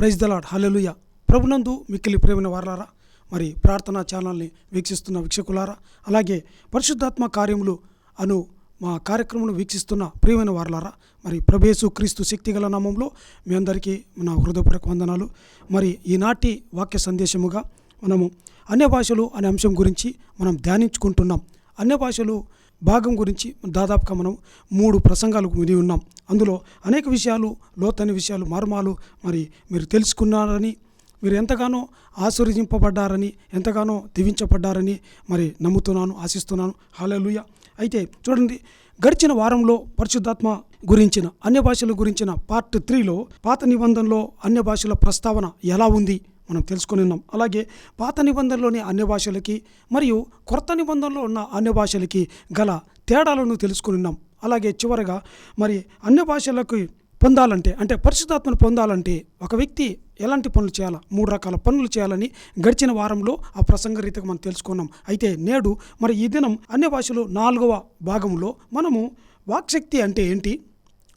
Praise the Lord హల్లెలూయ. ప్రభునందు మిక్కిలి ప్రేమిన వారలారా మరి ప్రార్థనా ఛానల్ని వీక్షిస్తున్న వీక్షకులారా అలాగే పరిశుద్ధాత్మ కార్యములు అను మా కార్యక్రమం వీక్షిస్తున్న ప్రియమైన వారలారా మరి ప్రభేసు క్రీస్తు శక్తిగల నామంలో మీ అందరికీ మన హృదయపూర్వక వందనాలు. మరి ఈనాటి వాక్య సందేశముగా మనము అన్య భాషలు అనే అంశం గురించి మనం ధ్యానించుకుంటున్నాం. అన్య భాషలు భాగం గురించి దాదాపుగా మనం మూడు ప్రసంగాలు విని ఉన్నాం. అందులో అనేక విషయాలు లోతైన విషయాలు మర్మాలు మరి మీరు తెలుసుకున్నారని మీరు ఎంతగానో ఆశీర్వదింపబడ్డారని ఎంతగానో దీవించబడ్డారని మరి నమ్ముతున్నాను ఆశిస్తున్నాను. హాలూయ అయితే చూడండి గడిచిన వారంలో పరిశుద్ధాత్మ గురించిన అన్య భాషల గురించిన పార్ట్ త్రీలో పాత నిబంధనలో అన్య భాషల ప్రస్తావన ఎలా ఉంది? మనం తెలుసుకుని ఉన్నాం. అలాగే పాత నిబంధనలోని అన్య భాషలకి మరియు కొత్త నిబంధనలో ఉన్న అన్య భాషలకి గల తేడాలను తెలుసుకుని ఉన్నాం. అలాగే చివరగా మరి అన్య భాషలకు పొందాలంటే అంటే పరిశుద్ధాత్మను పొందాలంటే ఒక వ్యక్తి ఎలాంటి పనులు చేయాలా? మూడు రకాల పనులు చేయాలని గడిచిన వారంలో ఆ ప్రసంగ రీతిగా మనం తెలుసుకున్నాం. అయితే నేడు మరి ఈ దినం అన్య భాషలో నాలుగవ భాగంలో మనము వాక్శక్తి అంటే ఏంటి?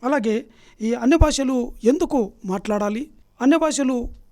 అలాగే ఈ అన్య భాషలు ఎందుకు మాట్లాడాలి? అన్య భాషలు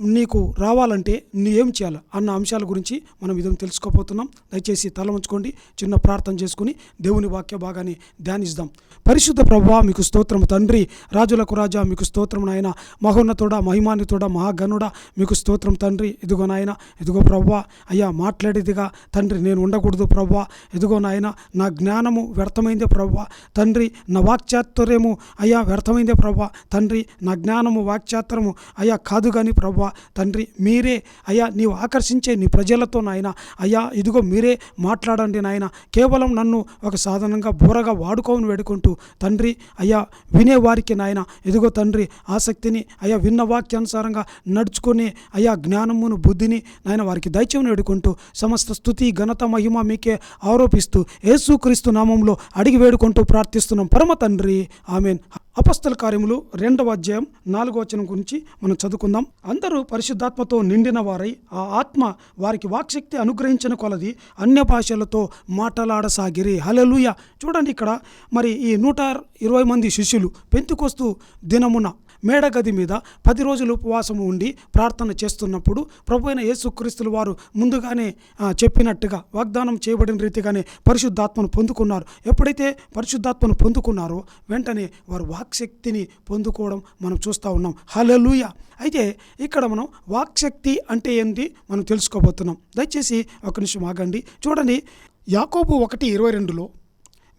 నీకు రావాలంటే నీ ఏం చేయాలి అన్న అంశాల గురించి మనం ఇదం తెలుసుకోబోతున్నాం. దయచేసి తల ఉంచుకోండి చిన్న ప్రార్థన చేసుకుని దేవుని వాక్య భాగాన్ని ధ్యానిస్తాం పరిశుద్ధ ప్రభా మీకు స్తోత్రం తండ్రి. రాజులకు రాజా మీకు స్తోత్రం నాయన. మహోన్నతుడ మహిమాన్వితుడా మహాగనుడ మీకు స్తోత్రం తండ్రి. ఇదిగో నాయన ఇదిగో ప్రవ్వా అయ్యా మాట్లాడేదిగా తండ్రి నేను ఉండకూడదు ప్రవ్వా ఇదిగో నాయన నా జ్ఞానము వ్యర్థమైందే ప్రవ్వా తండ్రి నా వాక్చాతుర్యము అయ్యా వ్యర్థమైందే ప్రవ్వా తండ్రి నా జ్ఞానము వాక్చాతురము అయ్యా కాదు కానీ ప్రవ్వా తండ్రి మీరే అయ్యా నీవు ఆకర్షించే నీ ప్రజలతో నాయన. అయ్యా ఇదిగో మీరే మాట్లాడండి నాయన. కేవలం నన్ను ఒక సాధనంగా బూరగా వాడుకోని వేడుకుంటూ తండ్రి అయ్యా వినేవారికి నాయన. ఇదిగో తండ్రి ఆసక్తిని అయ్యా విన్న వాక్యానుసారంగా నడుచుకుని అయ్యా జ్ఞానమును బుద్ధిని నాయన వారికి దయచేమని వేడుకుంటూ సమస్త స్థుతి ఘనత మహిమ మీకే ఆరోపిస్తూ యేసుక్రీస్తు నామంలో అడిగి వేడుకుంటూ ప్రార్థిస్తున్నాం. పరమ తండ్రి ఆమెన్. అపస్తల కార్యములు రెండవ అధ్యాయం నాలుగో వచనం గురించి మనం చదువుకుందాం. అందరూ పరిశుద్ధాత్మతో నిండిన వారై ఆ ఆత్మ వారికి వాక్శక్తి అనుగ్రహించిన కొలది అన్య భాషలతో మాట్లాడసాగిరి. హలలుయ చూడండి ఇక్కడ మరి ఈ నూట ఇరవై మంది శిష్యులు పెంతుకొస్తూ దినమున మేడగది మీద పది రోజులు ఉపవాసము ఉండి ప్రార్థన చేస్తున్నప్పుడు ప్రభు అయిన యేసుక్రీస్తులు వారు ముందుగానే చెప్పినట్టుగా వాగ్దానం చేయబడిన రీతిగానే పరిశుద్ధాత్మను పొందుకున్నారు. ఎప్పుడైతే పరిశుద్ధాత్మను పొందుకున్నారో వెంటనే వారు వాక్శక్తిని పొందుకోవడం మనం చూస్తూ ఉన్నాం. హలలుయ అయితే ఇక్కడ మనం వాక్శక్తి అంటే ఏంటి మనం తెలుసుకోబోతున్నాం. దయచేసి ఒక నిమిషం ఆగండి. చూడండి యాకోబు ఒకటి ఇరవై రెండులో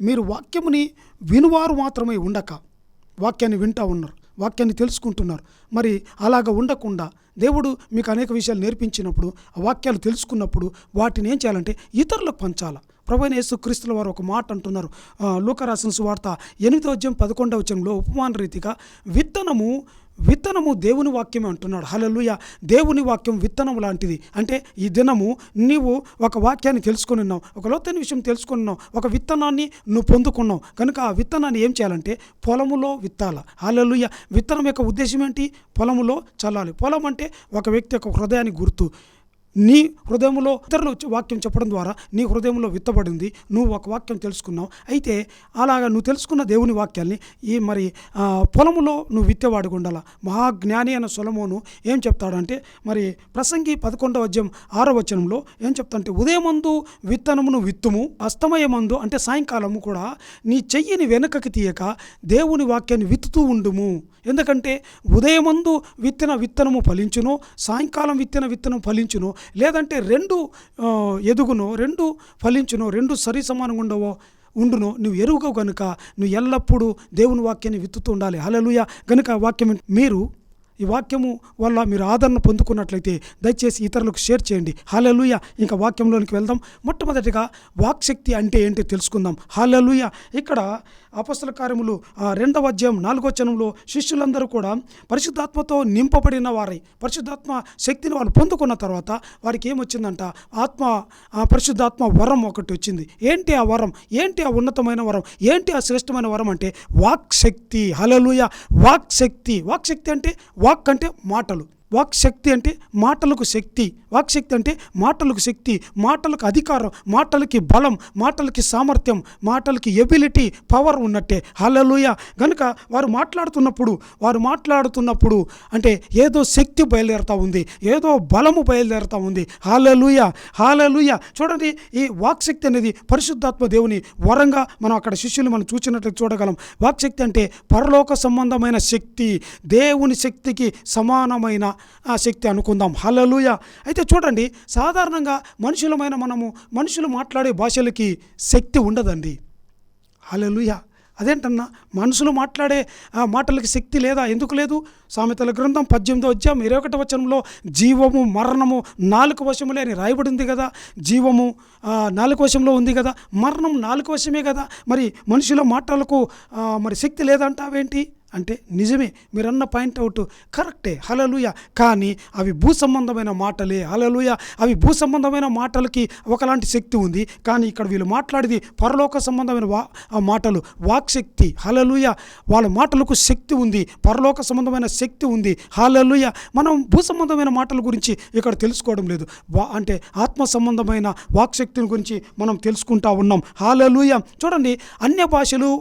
మీరు వాక్యముని వినువారు మాత్రమే ఉండక వాక్యాన్ని వింటూ ఉన్నారు. వాక్యాన్ని తెలుసుకుంటున్నారు. మరి అలాగ ఉండకుండా దేవుడు మీకు అనేక విషయాలు నేర్పించినప్పుడు ఆ వాక్యాలు తెలుసుకున్నప్పుడు వాటిని ఏం చేయాలంటే ఇతరులకు పంచాల. ప్రభైన యేసు క్రీస్తుల వారు ఒక మాట అంటున్నారు. ఆ, లూకా సువార్త ఎనిమిదో అధ్యాయం పదకొండవ వచనంలో ఉపమాన రీతిగా విత్తనము విత్తనము దేవుని వాక్యమే అంటున్నాడు. హలలుయ దేవుని వాక్యం విత్తనం లాంటిది. అంటే ఈ దినము నీవు ఒక వాక్యాన్ని తెలుసుకుని ఉన్నావు ఒక లోతైన విషయం తెలుసుకున్నావు ఉన్నావు ఒక విత్తనాన్ని నువ్వు పొందుకున్నావు. కనుక ఆ విత్తనాన్ని ఏం చేయాలంటే పొలములో విత్తాల? హలలుయ విత్తనం యొక్క ఉద్దేశం ఏంటి? పొలములో చల్లాలి. పొలం అంటే ఒక వ్యక్తి యొక్క హృదయాన్ని గుర్తు. నీ హృదయంలో ఇతరులు వాక్యం చెప్పడం ద్వారా నీ హృదయంలో విత్తబడింది. నువ్వు ఒక వాక్యం తెలుసుకున్నావు. అయితే అలాగా నువ్వు తెలుసుకున్న దేవుని వాక్యాల్ని ఈ మరి పొలములో నువ్వు విత్తేవాడిగా ఉండాల? మహాజ్ఞాని అయిన సొలమోను ఏం చెప్తాడంటే మరి ప్రసంగి పదకొండవ అధ్యాయం ఆరో వచనంలో ఏం చెప్తాడంటే ఉదయమందు విత్తనమును విత్తుము అస్తమయమందు అంటే సాయంకాలము కూడా నీ చెయ్యిని వెనకకి తీయక దేవుని వాక్యాన్ని విత్తుతూ ఉండుము. ఎందుకంటే ఉదయమందు విత్తన విత్తనము ఫలించును సాయంకాలం విత్తన విత్తనం ఫలించును. లేదంటే రెండు ఎదుగును రెండు ఫలించును రెండు సరి సమానంగా ఉండవో ఉండును నువ్వు ఎరువుగా కనుక నువ్వు ఎల్లప్పుడూ దేవుని వాక్యాన్ని విత్తుతూ ఉండాలి. హలలుయ గనుక వాక్యం మీరు ఈ వాక్యము వల్ల మీరు ఆదరణ పొందుకున్నట్లయితే దయచేసి ఇతరులకు షేర్ చేయండి. హాలలుయ. ఇంకా వాక్యంలోనికి వెళ్దాం. మొట్టమొదటిగా వాక్శక్తి అంటే ఏంటి తెలుసుకుందాం. హాలలుయ. ఇక్కడ అపస్తుల కార్యములు రెండవ అధ్యాయం నాలుగో వచనంలో శిష్యులందరూ కూడా పరిశుద్ధాత్మతో నింపబడిన వారై పరిశుద్ధాత్మ శక్తిని వాళ్ళు పొందుకున్న తర్వాత వారికి ఏమొచ్చిందంట? ఆత్మ ఆ పరిశుద్ధాత్మ వరం ఒకటి వచ్చింది. ఏంటి ఆ వరం? ఏంటి ఆ ఉన్నతమైన వరం? ఏంటి ఆ శ్రేష్టమైన వరం అంటే వాక్ శక్తి హలలుయ. వాక్శక్తి. వాక్శక్తి అంటే వాక్ అంటే మాటలు. వాక్ శక్తి అంటే మాటలకు శక్తి. వాక్ శక్తి అంటే మాటలకు శక్తి. మాటలకు అధికారం మాటలకి బలం మాటలకి సామర్థ్యం మాటలకి ఎబిలిటీ పవర్ ఉన్నట్టే. హలలుయ కనుక వారు మాట్లాడుతున్నప్పుడు వారు మాట్లాడుతున్నప్పుడు అంటే ఏదో శక్తి బయలుదేరుతూ ఉంది ఏదో బలము బయలుదేరుతూ ఉంది. హాలలుయ హాలలుయ చూడండి ఈ వాక్ శక్తి అనేది పరిశుద్ధాత్మ దేవుని వరంగా మనం అక్కడ శిష్యులు మనం చూసినట్లు చూడగలం. వాక్ శక్తి అంటే పరలోక సంబంధమైన శక్తి దేవుని శక్తికి సమానమైన ఆ శక్తి అనుకుందాం. హలలుయ అయితే చూడండి సాధారణంగా మనుషులమైన మనము మనుషులు మాట్లాడే భాషలకి శక్తి ఉండదండి. హలలుయ అదేంటన్నా మనుషులు మాట్లాడే ఆ మాటలకి శక్తి లేదా? ఎందుకు లేదు? సామెతల గ్రంథం పద్దెనిమిదో అధ్యాయం ఇరవై ఒకటి వచనంలో జీవము మరణము నాలుగు వశములే అని రాయబడింది కదా? జీవము నాలుగు వశంలో ఉంది కదా? మరణం నాలుగు వశమే కదా? మరి మనుషుల మాటలకు మరి శక్తి లేదంటావేంటి? అంటే నిజమే మీరన్న పాయింట్ అవుట్. కరెక్టే హలలుయ కానీ అవి భూ సంబంధమైన మాటలే హలలుయ అవి భూ సంబంధమైన మాటలకి ఒకలాంటి శక్తి ఉంది. కానీ ఇక్కడ వీళ్ళు మాట్లాడేది పరలోక సంబంధమైన వా మాటలు. వాక్శక్తి హలలుయ వాళ్ళ మాటలకు శక్తి ఉంది పరలోక సంబంధమైన శక్తి ఉంది హలలుయ మనం భూ సంబంధమైన మాటల గురించి ఇక్కడ తెలుసుకోవడం లేదు. వా అంటే ఆత్మ సంబంధమైన వాక్శక్తిని గురించి మనం తెలుసుకుంటా ఉన్నాం. హాలలుయ చూడండి అన్య భాషలు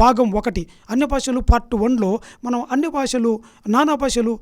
భాగం ఒకటి. అన్య భాషలు పార్ట్ వన్లో మనం అన్య భాషలు నానా భాషలు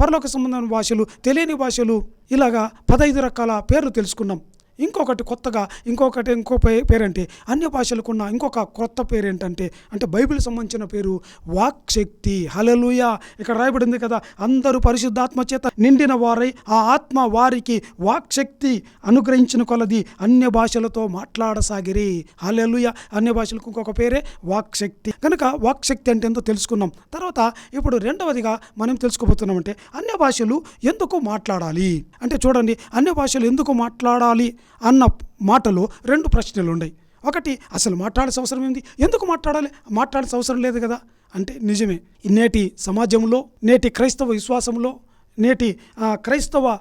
పరలోక సంబంధమైన భాషలు తెలియని భాషలు ఇలాగా పదహైదు రకాల పేర్లు తెలుసుకున్నాం. ఇంకొకటి కొత్తగా ఇంకొకటి ఇంకో పే పేరంటే అన్య భాషలకున్న ఇంకొక కొత్త పేరు ఏంటంటే అంటే బైబిల్ సంబంధించిన పేరు వాక్ శక్తి హలలుయ ఇక్కడ రాయబడింది కదా అందరూ పరిశుద్ధాత్మ చేత నిండిన వారై ఆ ఆత్మ వారికి వాక్ శక్తి అనుగ్రహించిన కొలది అన్య భాషలతో మాట్లాడసాగిరి. హలలుయ అన్య భాషలకు ఇంకొక పేరే వాక్ శక్తి కనుక వాక్ శక్తి అంటే ఎంతో తెలుసుకున్నాం. తర్వాత ఇప్పుడు రెండవదిగా మనం తెలుసుకోబోతున్నామంటే అన్య భాషలు ఎందుకు మాట్లాడాలి? అంటే చూడండి అన్య భాషలు ఎందుకు మాట్లాడాలి? అన్న మాటలో రెండు ప్రశ్నలు ఉన్నాయి. ఒకటి అసలు మాట్లాడాల్సిన అవసరం ఏంది ఎందుకు మాట్లాడాలి? మాట్లాడాల్సిన అవసరం లేదు కదా? అంటే నిజమే నేటి సమాజంలో నేటి క్రైస్తవ విశ్వాసంలో నేటి క్రైస్తవ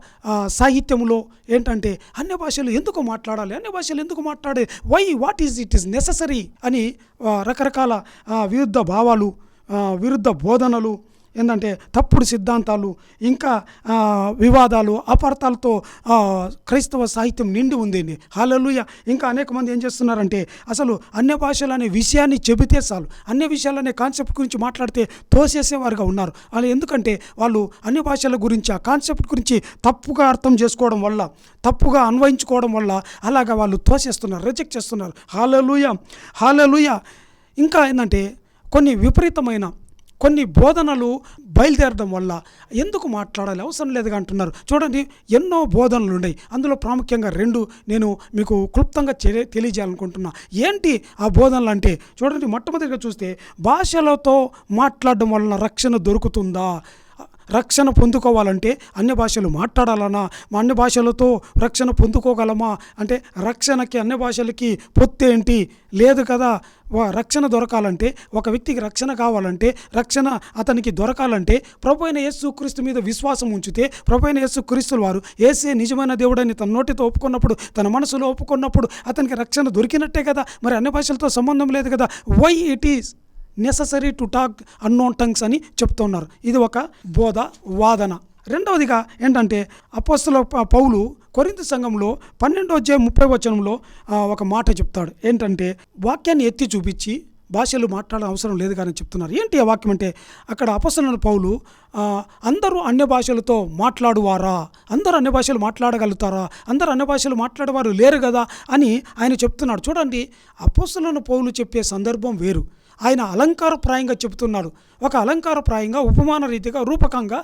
సాహిత్యంలో ఏంటంటే అన్య భాషలు ఎందుకు మాట్లాడాలి? అన్య భాషలు ఎందుకు మాట్లాడే? Why what is it is necessary అని రకరకాల విరుద్ధ భావాలు విరుద్ధ బోధనలు ఏంటంటే తప్పుడు సిద్ధాంతాలు ఇంకా వివాదాలు అపార్థాలతో క్రైస్తవ సాహిత్యం నిండి ఉందండి హాలలుయ ఇంకా అనేక మంది ఏం చేస్తున్నారంటే అసలు అన్య భాషలు అనే విషయాన్ని చెబితే చాలు. అన్య విషయాలు అనే కాన్సెప్ట్ గురించి మాట్లాడితే తోసేసేవారుగా ఉన్నారు. వాళ్ళు ఎందుకంటే వాళ్ళు అన్య భాషల గురించి ఆ కాన్సెప్ట్ గురించి తప్పుగా అర్థం చేసుకోవడం వల్ల తప్పుగా అన్వయించుకోవడం వల్ల అలాగా వాళ్ళు తోసేస్తున్నారు రిజెక్ట్ చేస్తున్నారు. హాలలుయ హాలలుయ ఇంకా ఏంటంటే కొన్ని విపరీతమైన కొన్ని బోధనలు బయలుదేరడం వల్ల ఎందుకు మాట్లాడాలి? అవసరం లేదుగా అంటున్నారు. చూడండి ఎన్నో బోధనలు ఉన్నాయి. అందులో ప్రాముఖ్యంగా రెండు నేను మీకు క్లుప్తంగా తెలియజేయాలనుకుంటున్నా. ఏంటి ఆ బోధనలు అంటే? చూడండి మొట్టమొదటిగా చూస్తే భాషలతో మాట్లాడడం వలన రక్షణ దొరుకుతుందా? రక్షణ పొందుకోవాలంటే అన్య భాషలు మాట్లాడాలనా? మా అన్య భాషలతో రక్షణ పొందుకోగలమా? అంటే రక్షణకి అన్య భాషలకి పొత్తేంటి లేదు కదా. వా- రక్షణ దొరకాలంటే ఒక వ్యక్తికి రక్షణ కావాలంటే రక్షణ అతనికి దొరకాలంటే ప్రభు అయిన యేసు క్రీస్తు మీద విశ్వాసం ఉంచితే ప్రభు అయిన యేసు క్రీస్తుల వారు ఏసే నిజమైన దేవుడని తన నోటితో ఒప్పుకున్నప్పుడు తన మనసులో ఒప్పుకున్నప్పుడు అతనికి రక్షణ దొరికినట్టే కదా. మరి అన్ని భాషలతో సంబంధం లేదు కదా. Why it is necessary to talk unknown tongues అని చెప్తున్నారు. ఇది ఒక బోధ వాదన. రెండవదిగా ఏంటంటే అపోస్తుల పౌలు కొరింత సంఘంలో పన్నెండో జే ముప్పై వచనంలో ఒక మాట చెప్తాడు. ఏంటంటే వాక్యాన్ని ఎత్తి చూపించి భాషలు మాట్లాడడం అవసరం లేదు కానీ చెప్తున్నారు. ఏంటి ఆ వాక్యం అంటే అక్కడ అపస్తుల పౌలు అందరూ అన్య భాషలతో మాట్లాడువారా? అందరూ అన్య భాషలు మాట్లాడగలుగుతారా? అందరూ అన్య భాషలు మాట్లాడేవారు లేరు కదా అని ఆయన చెప్తున్నాడు. చూడండి అపస్తులను పౌలు చెప్పే సందర్భం వేరు. ఆయన అలంకారప్రాయంగా చెబుతున్నాడు. ఒక అలంకారప్రాయంగా ఉపమాన రీతిగా రూపకంగా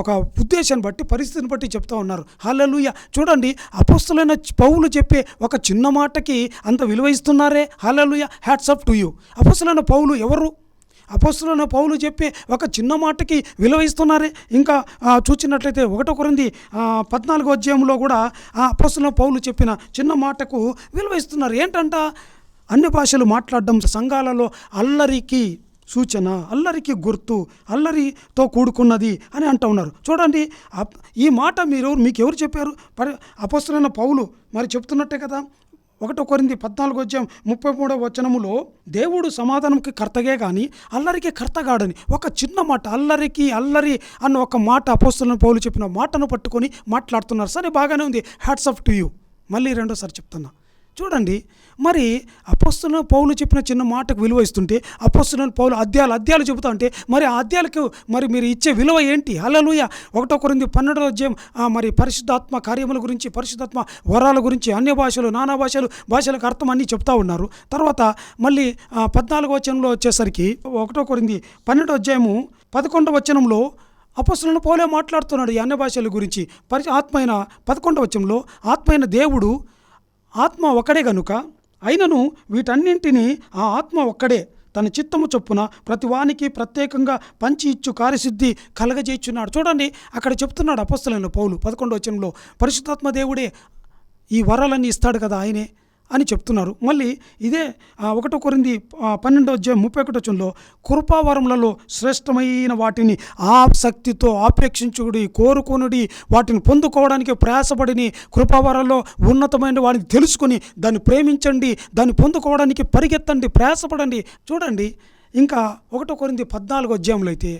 ఒక ఉద్దేశాన్ని బట్టి పరిస్థితిని బట్టి చెప్తా ఉన్నారు. హల్లెలూయ! చూడండి అపస్తులైన పౌలు చెప్పే ఒక చిన్న మాటకి అంత విలువ ఇస్తున్నారే hallelujah! Hats up to you. అపస్తులైన పౌలు ఎవరు? అపస్తులైన పౌలు చెప్పే ఒక చిన్న మాటకి విలువ ఇస్తున్నారే ఇంకా చూచినట్లయితే ఒకటో కొరింది పద్నాలుగో అధ్యాయంలో కూడా ఆ అపస్తులైన పౌలు చెప్పిన చిన్న మాటకు విలువ ఇస్తున్నారు ఏంటంట? అన్ని భాషలు మాట్లాడడం సంఘాలలో అల్లరికి సూచన అల్లరికి గుర్తు అల్లరితో కూడుకున్నది అని అంటూ ఉన్నారు. చూడండి ఈ మాట మీరు మీకు ఎవరు చెప్పారు? పరి అపస్తులైన పౌలు మరి చెప్తున్నట్టే కదా? ఒకటో కొరింది పద్నాలుగు వచ్చాం ముప్పై మూడో వచనములో దేవుడు సమాధానంకి కర్తగే కానీ అల్లరికి కర్తగాడని ఒక చిన్న మాట అల్లరికి అల్లరి అన్న ఒక మాట అపోస్తులను పౌలు చెప్పిన మాటను పట్టుకొని మాట్లాడుతున్నారు. సరే బాగానే ఉంది. హ్యాట్స్ ఆఫ్ టు యూ మళ్ళీ రెండోసారి చెప్తున్నా. చూడండి మరి అపస్తులను పౌలు చెప్పిన చిన్న మాటకు విలువ ఇస్తుంటే అపస్తులను పౌలు అధ్యాయాలు అధ్యాయాలు చెబుతా ఉంటే మరి ఆ అధ్యాయాలకు మరి మీరు ఇచ్చే విలువ ఏంటి? అలలుయ ఒకటో కొరింది పన్నెండో అధ్యాయం మరి పరిశుద్ధాత్మ కార్యముల గురించి పరిశుద్ధాత్మ వరాల గురించి అన్య భాషలు నానా భాషలు భాషలకు అర్థం అన్నీ చెప్తా ఉన్నారు. తర్వాత మళ్ళీ పద్నాలుగో వచనంలో వచ్చేసరికి ఒకటో కొరింది పన్నెండో అధ్యాయము పదకొండవ వచనంలో అపస్సులను పోలే మాట్లాడుతున్నాడు ఈ అన్య భాషల గురించి. పరి ఆత్మైన పదకొండవ వచనంలో ఆత్మైన దేవుడు ఆత్మ ఒకడే గనుక అయినను వీటన్నింటినీ ఆ ఆత్మ ఒక్కడే తన చిత్తము చొప్పున ప్రతివానికి ప్రత్యేకంగా పంచి ఇచ్చు కార్యసిద్ధి కలగజేయుచున్నాడు. చూడండి అక్కడ చెప్తున్నాడు అపస్తులైన పౌలు పదకొండవ వచనంలో పరిశుద్ధాత్మ దేవుడే ఈ వరాలన్నీ ఇస్తాడు కదా ఆయనే. అని చెప్తున్నారు. మళ్ళీ ఇదే ఒకటో కొరింది పన్నెండో అధ్యాయం ముప్పై ఒకటో వచనంలో కృపావరములలో శ్రేష్టమైన వాటిని ఆసక్తితో ఆపేక్షించుడి కోరుకొనుడి వాటిని పొందుకోవడానికి ప్రయాసపడిని కృపావరంలో ఉన్నతమైన వాటిని తెలుసుకొని దాన్ని ప్రేమించండి దాన్ని పొందుకోవడానికి పరిగెత్తండి ప్రయాసపడండి. చూడండి ఇంకా ఒకటో కొరింది పద్నాలుగు అధ్యాయంలో అయితే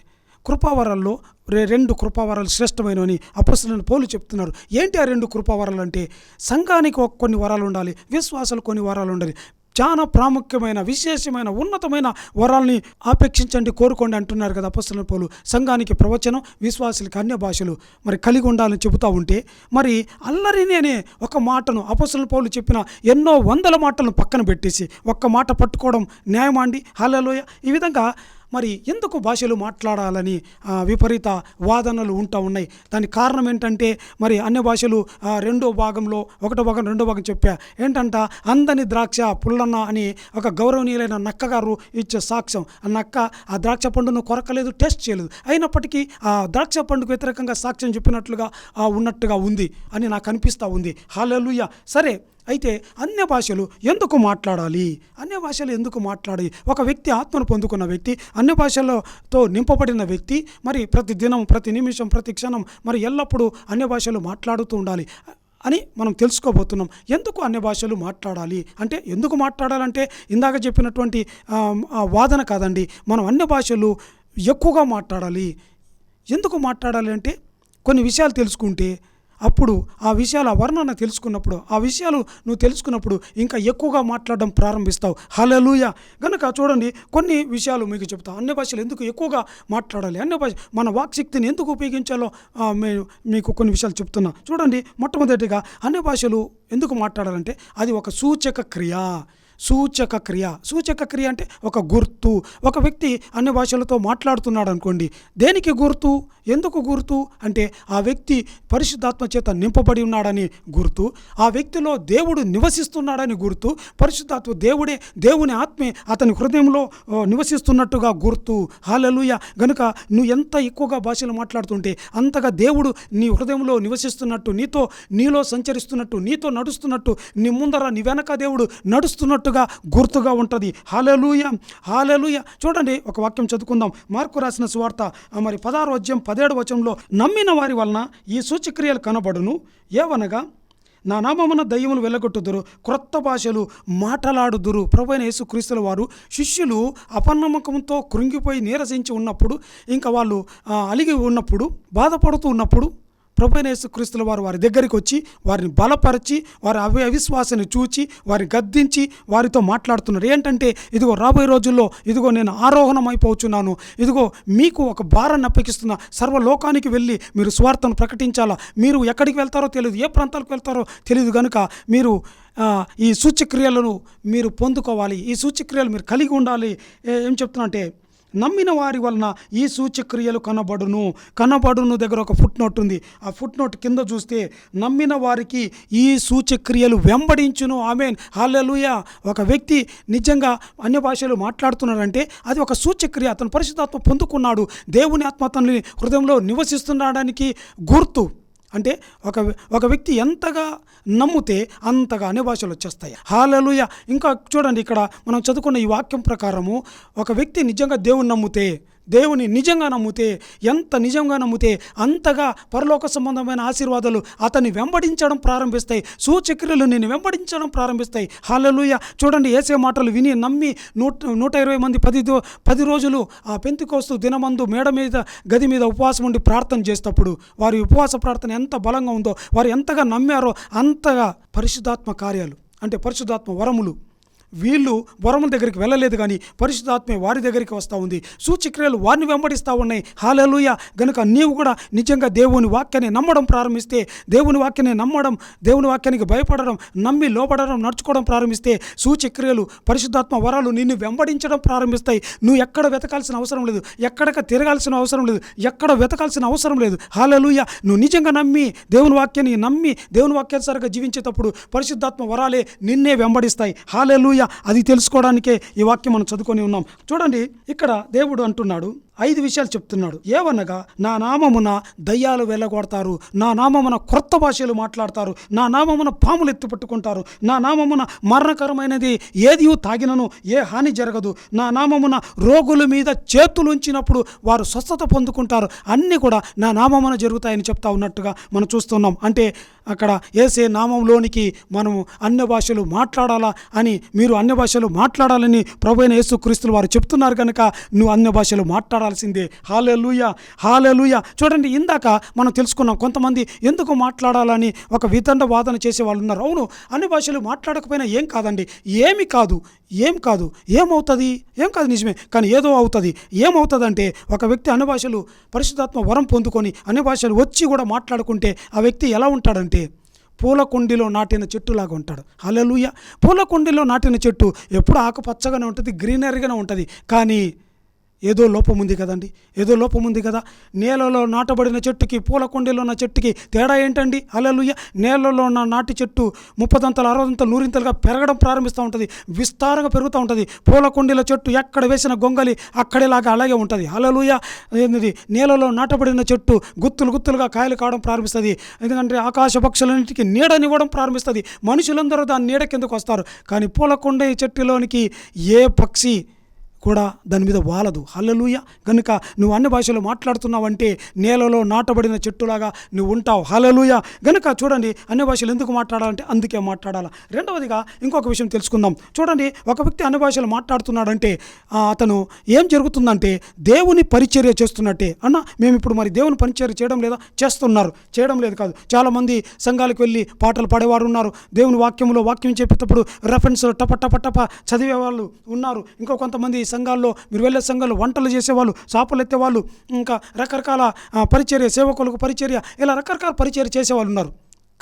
కృపావరాల్లో రెండు కృపావరాలు శ్రేష్టమైనవని అపస్తులను పోలు చెప్తున్నారు. ఏంటి ఆ రెండు కృపావరాలు అంటే సంఘానికి కొన్ని వరాలు ఉండాలి విశ్వాసాలు కొన్ని వరాలు ఉండాలి. చాలా ప్రాముఖ్యమైన విశేషమైన ఉన్నతమైన వరాల్ని ఆపేక్షించండి కోరుకోండి అంటున్నారు కదా అపస్తుల పోలు. సంఘానికి ప్రవచనం విశ్వాసులకి అన్య భాషలు. మరి కలిగి ఉండాలని చెబుతూ ఉంటే మరి అల్లరిని అనే ఒక మాటను అపస్తుల పౌలు చెప్పిన ఎన్నో వందల మాటలను పక్కన పెట్టేసి ఒక్క మాట పట్టుకోవడం న్యాయమాండి అండి? ఈ విధంగా మరి ఎందుకు భాషలు మాట్లాడాలని విపరీత వాదనలు ఉంటా ఉన్నాయి. దానికి కారణం ఏంటంటే మరి అన్ని భాషలు రెండో భాగంలో ఒకటో భాగం రెండో భాగం చెప్పా. ఏంటంట అందని ద్రాక్ష పుల్లన్న అని ఒక గౌరవనీయులైన నక్కగారు ఇచ్చే సాక్ష్యం. ఆ నక్క ఆ ద్రాక్ష పండును కొరకలేదు టెస్ట్ చేయలేదు. అయినప్పటికీ ఆ ద్రాక్ష పండుకు వ్యతిరేకంగా సాక్ష్యం చెప్పినట్లుగా ఉన్నట్టుగా ఉంది అని నాకు అనిపిస్తూ ఉంది. హాలూయ సరే అయితే అన్య భాషలు ఎందుకు మాట్లాడాలి? అన్య భాషలు ఎందుకు మాట్లాడాలి ఒక వ్యక్తి ఆత్మను పొందుకున్న వ్యక్తి అన్య భాషలతో నింపబడిన వ్యక్తి మరి ప్రతి దినం ప్రతి నిమిషం ప్రతి క్షణం మరి ఎల్లప్పుడూ అన్య భాషలు మాట్లాడుతూ ఉండాలి అని మనం తెలుసుకోబోతున్నాం. ఎందుకు అన్య భాషలు మాట్లాడాలి? అంటే ఎందుకు మాట్లాడాలంటే ఇందాక చెప్పినటువంటి వాదన కాదండి. మనం అన్య భాషలు ఎక్కువగా మాట్లాడాలి. ఎందుకు మాట్లాడాలి అంటే కొన్ని విషయాలు తెలుసుకుంటే అప్పుడు ఆ విషయాల వర్ణన తెలుసుకున్నప్పుడు ఆ విషయాలు నువ్వు తెలుసుకున్నప్పుడు ఇంకా ఎక్కువగా మాట్లాడడం ప్రారంభిస్తావు. హలలుయ గనుక చూడండి కొన్ని విషయాలు మీకు చెప్తా. అన్ని భాషలు ఎందుకు ఎక్కువగా మాట్లాడాలి? అన్ని భాష మన వాక్శక్తిని ఎందుకు ఉపయోగించాలో మీకు కొన్ని విషయాలు చెప్తున్నా. చూడండి మొట్టమొదటిగా అన్ని భాషలు ఎందుకు మాట్లాడాలంటే అది ఒక సూచక క్రియ. సూచక క్రియ. సూచక క్రియ అంటే ఒక గుర్తు. ఒక వ్యక్తి అన్ని భాషలతో మాట్లాడుతున్నాడు అనుకోండి దేనికి గుర్తు? ఎందుకు గుర్తు? అంటే ఆ వ్యక్తి పరిశుద్ధాత్మ చేత నింపబడి ఉన్నాడని గుర్తు. ఆ వ్యక్తిలో దేవుడు నివసిస్తున్నాడని గుర్తు. పరిశుద్ధాత్మ దేవుడే దేవుని ఆత్మే అతని హృదయంలో నివసిస్తున్నట్టుగా గుర్తు. హాలలుయ గనుక నువ్వు ఎంత ఎక్కువగా భాషలు మాట్లాడుతుంటే అంతగా దేవుడు నీ హృదయంలో నివసిస్తున్నట్టు నీతో నీలో సంచరిస్తున్నట్టు నీతో నడుస్తున్నట్టు నీ ముందర నీ వెనక దేవుడు నడుస్తున్నట్టు గుర్తుగా ఉంటుంది. హాలలూయ హాలలుయ చూడండి ఒక వాక్యం చదువుకుందాం. మార్కు రాసిన సువార్త మరి పదహారు అధ్యాయం పదిహేడు వచనంలో నమ్మిన వారి వలన ఈ సూచక్రియలు కనబడును. ఏవనగా నా నామమున దయ్యములు వెళ్ళగొట్టుదురు క్రొత్త భాషలు మాటలాడుదురు. ప్రభైన యేసుక్రీస్తుల వారు శిష్యులు అపనమ్మకంతో కృంగిపోయి నీరసించి ఉన్నప్పుడు ఇంకా వాళ్ళు అలిగి ఉన్నప్పుడు బాధపడుతూ ఉన్నప్పుడు ప్రభైన క్రీస్తుల వారు వారి దగ్గరికి వచ్చి వారిని బలపరిచి వారి అవి అవిశ్వాసాన్ని చూచి వారిని గద్దించి వారితో మాట్లాడుతున్నారు. ఏంటంటే ఇదిగో రాబోయే రోజుల్లో ఇదిగో నేను ఆరోహణం అయిపోతున్నాను ఇదిగో మీకు ఒక భారాన్ని అప్పగిస్తున్న సర్వలోకానికి వెళ్ళి మీరు స్వార్థను ప్రకటించాలా? మీరు ఎక్కడికి వెళ్తారో తెలియదు. ఏ ప్రాంతాలకు వెళ్తారో తెలియదు కనుక మీరు ఈ సూచ్యక్రియలను మీరు పొందుకోవాలి. ఈ సూచ్యక్రియలు మీరు కలిగి ఉండాలి. ఏం చెప్తున్నా అంటే నమ్మిన వారి వలన ఈ సూచక్రియలు కనబడును. కనబడును దగ్గర ఒక ఫుట్ నోట్ ఉంది. ఆ ఫుట్ నోట్ కింద చూస్తే నమ్మిన వారికి ఈ సూచక్రియలు వెంబడించును. ఆమెన్. హాలెలుయ ఒక వ్యక్తి నిజంగా అన్య భాషలు మాట్లాడుతున్నాడంటే అది ఒక సూచక్రియ. అతను పరిశుద్ధాత్మ పొందుకున్నాడు. దేవుని ఆత్మ అతని హృదయంలో నివసిస్తున్నాడానికి గుర్తు. అంటే ఒక ఒక వ్యక్తి ఎంతగా నమ్మితే అంతగా అనే భాషలు వచ్చేస్తాయి. హాలలుయ. ఇంకా చూడండి ఇక్కడ మనం చదువుకున్న ఈ వాక్యం ప్రకారము ఒక వ్యక్తి నిజంగా దేవుని నమ్మితే దేవుని నిజంగా నమ్మితే ఎంత నిజంగా నమ్మితే అంతగా పరలోక సంబంధమైన ఆశీర్వాదాలు అతన్ని వెంబడించడం ప్రారంభిస్తాయి. సూచక్రియలు నేను వెంబడించడం ప్రారంభిస్తాయి. హాలలుయ చూడండి ఏసే మాటలు విని నమ్మి నూట నూట ఇరవై మంది పది పది రోజులు ఆ పెంతికోస్తు దినమందు మేడ మీద గది మీద ఉపవాసం ఉండి ప్రార్థన చేసేటప్పుడు వారి ఉపవాస ప్రార్థన ఎంత బలంగా ఉందో వారు ఎంతగా నమ్మారో అంతగా పరిశుద్ధాత్మ కార్యాలు అంటే పరిశుద్ధాత్మ వరములు వీళ్ళు వరముల దగ్గరికి వెళ్ళలేదు కానీ పరిశుద్ధాత్మే వారి దగ్గరికి వస్తూ ఉంది. సూచిక్రియలు వారిని వెంబడిస్తూ ఉన్నాయి. హాలలుయ గనుక నీవు కూడా నిజంగా దేవుని వాక్యాన్ని నమ్మడం ప్రారంభిస్తే దేవుని వాక్యాన్ని నమ్మడం దేవుని వాక్యానికి భయపడడం నమ్మి లోపడడం నడుచుకోవడం ప్రారంభిస్తే సూచిక్రియలు పరిశుద్ధాత్మ వరాలు నిన్ను వెంబడించడం ప్రారంభిస్తాయి. నువ్వు ఎక్కడ వెతకాల్సిన అవసరం లేదు. ఎక్కడక తిరగాల్సిన అవసరం లేదు. ఎక్కడ వెతకాల్సిన అవసరం లేదు. హాలలుయ నువ్వు నిజంగా నమ్మి దేవుని వాక్యాన్ని నమ్మి దేవుని వాక్యానుసారిగా జీవించేటప్పుడు పరిశుద్ధాత్మ వరాలే నిన్నే వెంబడిస్తాయి. హాలలుయ అది తెలుసుకోవడానికే ఈ వాక్యం మనం చదువుకొని ఉన్నాం. చూడండి ఇక్కడ దేవుడు అంటున్నాడు. ఐదు విషయాలు చెప్తున్నాడు. ఏవనగా నా నామమున దయ్యాలు వెళ్ళగొడతారు నా నామమున క్రొత్త భాషలు మాట్లాడతారు నా నామమున పాములు ఎత్తి పట్టుకుంటారు నా నామమున మరణకరమైనది ఏది తాగినను ఏ హాని జరగదు నా నామమున రోగుల మీద చేతులు ఉంచినప్పుడు వారు స్వస్థత పొందుకుంటారు అన్నీ కూడా నా నామమున జరుగుతాయని చెప్తా ఉన్నట్టుగా మనం చూస్తున్నాం. అంటే అక్కడ ఏసే నామంలోనికి మనము అన్య భాషలు మాట్లాడాలా అని మీరు అన్య భాషలు మాట్లాడాలని ప్రభు అయిన యేసు క్రీస్తులు వారు చెప్తున్నారు కనుక నువ్వు అన్య భాషలు మాట్లాడాల్సిందే. హాలెలుయ హాలెలుయ చూడండి ఇందాక మనం తెలుసుకున్నాం కొంతమంది ఎందుకు మాట్లాడాలని ఒక వితండ వాదన చేసే వాళ్ళు ఉన్నారు. అవును అన్ని భాషలు మాట్లాడకపోయినా ఏం కాదండి. ఏమి కాదు ఏం కాదు. ఏమవుతుంది? ఏం కాదు నిజమే కానీ ఏదో అవుతుంది. ఏమవుతుందంటే ఒక వ్యక్తి అన్ని భాషలు పరిశుద్ధాత్మ వరం పొందుకొని అన్ని భాషలు వచ్చి కూడా మాట్లాడుకుంటే ఆ వ్యక్తి ఎలా ఉంటాడంటే పూల కుండీలో నాటిన చెట్టులాగా ఉంటాడు. హల్లెలూయా. పూల కుండీలో నాటిన చెట్టు ఎప్పుడు ఆకుపచ్చగానే ఉంటుంది గ్రీనరీగానే ఉంటుంది. కానీ ఏదో లోపం ఉంది కదండి. ఏదో లోపం ఉంది కదా. నేలలో నాటబడిన చెట్టుకి పూల కుండీలో ఉన్న చెట్టుకి తేడా ఏంటండి? అలలుయ్య నేలలో ఉన్న నాటి చెట్టు ముప్పదంతలు అరవదంతలు నూరింతలుగా పెరగడం ప్రారంభిస్తూ ఉంటుంది. విస్తారంగా పెరుగుతూ ఉంటుంది. పూల కుండీల చెట్టు ఎక్కడ వేసిన గొంగలి అక్కడేలాగా అలాగే ఉంటుంది. అలలుయ ఏంది నేలలో నాటబడిన చెట్టు గుత్తులు గుత్తులుగా కాయలు కావడం ప్రారంభిస్తుంది. ఎందుకంటే ఆకాశ పక్షులన్నిటికీ నీడనివ్వడం ప్రారంభిస్తుంది. మనుషులందరూ దాని నీడ కిందకు వస్తారు? కానీ పూల కొండ చెట్టులోనికి ఏ పక్షి కూడా దాని మీద వాలదు. హల్లెలూయ. కనుక నువ్వు అన్ని భాషలు మాట్లాడుతున్నావంటే నేలలో నాటబడిన చెట్టులాగా నువ్వు ఉంటావు. హల్లెలూయ. గనుక చూడండి అన్ని భాషలు ఎందుకు మాట్లాడాలంటే అందుకే మాట్లాడాలి. రెండవదిగా ఇంకొక విషయం తెలుసుకుందాం. చూడండి ఒక వ్యక్తి అన్ని భాషలు మాట్లాడుతున్నాడంటే అతను ఏం జరుగుతుందంటే దేవుని పరిచర్య చేస్తున్నట్టే. అన్న మేము ఇప్పుడు మరి దేవుని పరిచర్య చేయడం లేదా? చేస్తున్నారు. చేయడం లేదు కాదు. చాలామంది సంఘాలకు వెళ్ళి పాటలు పాడేవారు ఉన్నారు. దేవుని వాక్యంలో వాక్యం చెప్పేటప్పుడు రెఫరెన్స్ టప టప టప చదివే వాళ్ళు ఉన్నారు. ఇంకో కొంతమంది సంఘాల్లో మీరు వెళ్ళే సంఘాల్లో వంటలు చేసేవాళ్ళు చేపలు ఎత్తేవాళ్ళు ఇంకా రకరకాల పరిచర్య సేవకులకు పరిచర్య ఇలా రకరకాల పరిచర్య చేసేవాళ్ళు ఉన్నారు.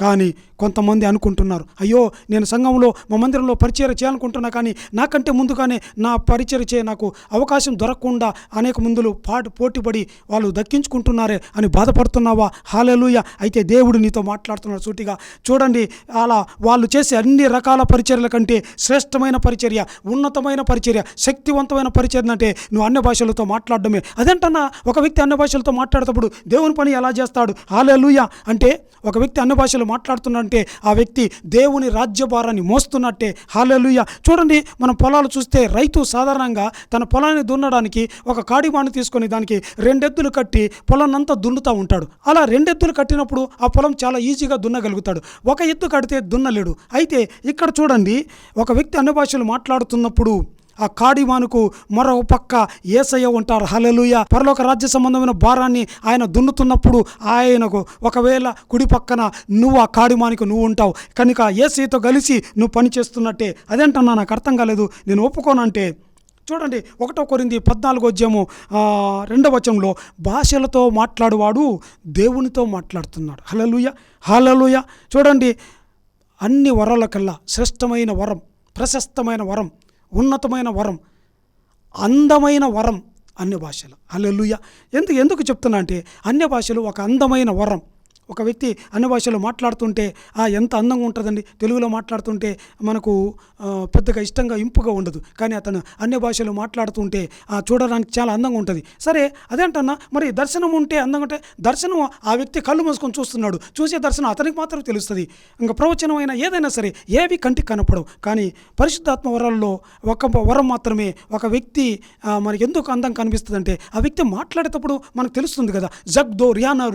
కానీ కొంతమంది అనుకుంటున్నారు అయ్యో నేను సంఘంలో మా మందిరంలో పరిచయం చేయాలనుకుంటున్నా కానీ నాకంటే ముందుగానే నా పరిచయం చేయ నాకు అవకాశం దొరకకుండా అనేక ముందులు పాటు పోటీపడి వాళ్ళు దక్కించుకుంటున్నారే అని బాధపడుతున్నావా? హాలెలుయ. అయితే దేవుడు నీతో మాట్లాడుతున్నాడు సూటిగా. చూడండి అలా వాళ్ళు చేసే అన్ని రకాల పరిచర్యల కంటే శ్రేష్టమైన పరిచర్య ఉన్నతమైన పరిచర్య శక్తివంతమైన పరిచర్య అంటే నువ్వు అన్య భాషలతో మాట్లాడడమే. అదేంటన్నా ఒక వ్యక్తి అన్య భాషలతో మాట్లాడేటప్పుడు దేవుని పని ఎలా చేస్తాడు? హాలెలుయ. అంటే ఒక వ్యక్తి అన్య భాషలు మాట్లాడుతున్నట్టే ఆ వ్యక్తి దేవుని రాజ్యభారాన్ని మోస్తున్నట్టే. హాలెలుయ చూడండి మనం పొలాలు చూస్తే రైతు సాధారణంగా తన పొలాన్ని దున్నడానికి ఒక కాడిమాను తీసుకొని దానికి రెండెద్దులు కట్టి పొలాన్నంతా దున్నుతూ ఉంటాడు. అలా రెండెద్దులు కట్టినప్పుడు ఆ పొలం చాలా ఈజీగా దున్నగలుగుతాడు. ఒక ఎద్దు కడితే దున్నలేడు. అయితే ఇక్కడ చూడండి ఒక వ్యక్తి అన్ని భాషలు మాట్లాడుతున్నప్పుడు ఆ కాడిమానుకు మరో పక్క ఏసయ్య ఉంటారు హలలుయ పరలోక రాజ్య సంబంధమైన భారాన్ని ఆయన దున్నుతున్నప్పుడు ఆయనకు ఒకవేళ కుడి పక్కన నువ్వు ఆ కాడిమానికి నువ్వు ఉంటావు. కనుక ఏసయ్యతో కలిసి నువ్వు పని చేస్తున్నట్టే. అదేంటన్నా నాకు అర్థం కాలేదు. నేను ఒప్పుకోనంటే చూడండి ఒకటో కొరింది పద్నాలుగో అధ్యాయము రెండవ వచనంలో భాషలతో మాట్లాడువాడు దేవునితో మాట్లాడుతున్నాడు. హలలుయ హలలుయ చూడండి అన్ని వరాలకల్లా శ్రేష్టమైన వరం ప్రశస్తమైన వరం ఉన్నతమైన వరం అందమైన వరం అన్య భాషలు. అల్లెలుయ్య ఎందుకు ఎందుకు చెప్తున్నా అంటే అన్య భాషలు ఒక అందమైన వరం. ఒక వ్యక్తి అన్ని భాషలో మాట్లాడుతుంటే ఆ ఎంత అందంగా ఉంటుందండి. తెలుగులో మాట్లాడుతుంటే మనకు పెద్దగా ఇష్టంగా ఇంపుగా ఉండదు. కానీ అతను అన్ని భాషలో మాట్లాడుతుంటే ఆ చూడడానికి చాలా అందంగా ఉంటుంది. సరే అదేంటన్నా మరి దర్శనం ఉంటే అందంగా ఉంటే దర్శనం ఆ వ్యక్తి కళ్ళు మూసుకొని చూస్తున్నాడు. చూసే దర్శనం అతనికి మాత్రం తెలుస్తుంది. ఇంకా ప్రవచనమైన ఏదైనా సరే ఏవి కంటికి కనపడవు. కానీ పరిశుద్ధాత్మ వరాల్లో ఒక వరం మాత్రమే ఒక వ్యక్తి ఆ, మనకి ఎందుకు అందం కనిపిస్తుంది అంటే ఆ వ్యక్తి మాట్లాడేటప్పుడు మనకు తెలుస్తుంది కదా జగ్ దో రియానా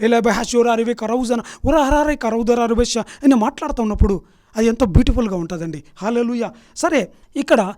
ఇలా ఎలా బెహాషోరారివే కరౌజన ఉరహరారే కరౌదరారుబెష అని మాట్లాడుతూ ఉన్నప్పుడు అది ఎంతో బ్యూటిఫుల్గా ఉంటుందండి. హాలూయ సరే ఇక్కడ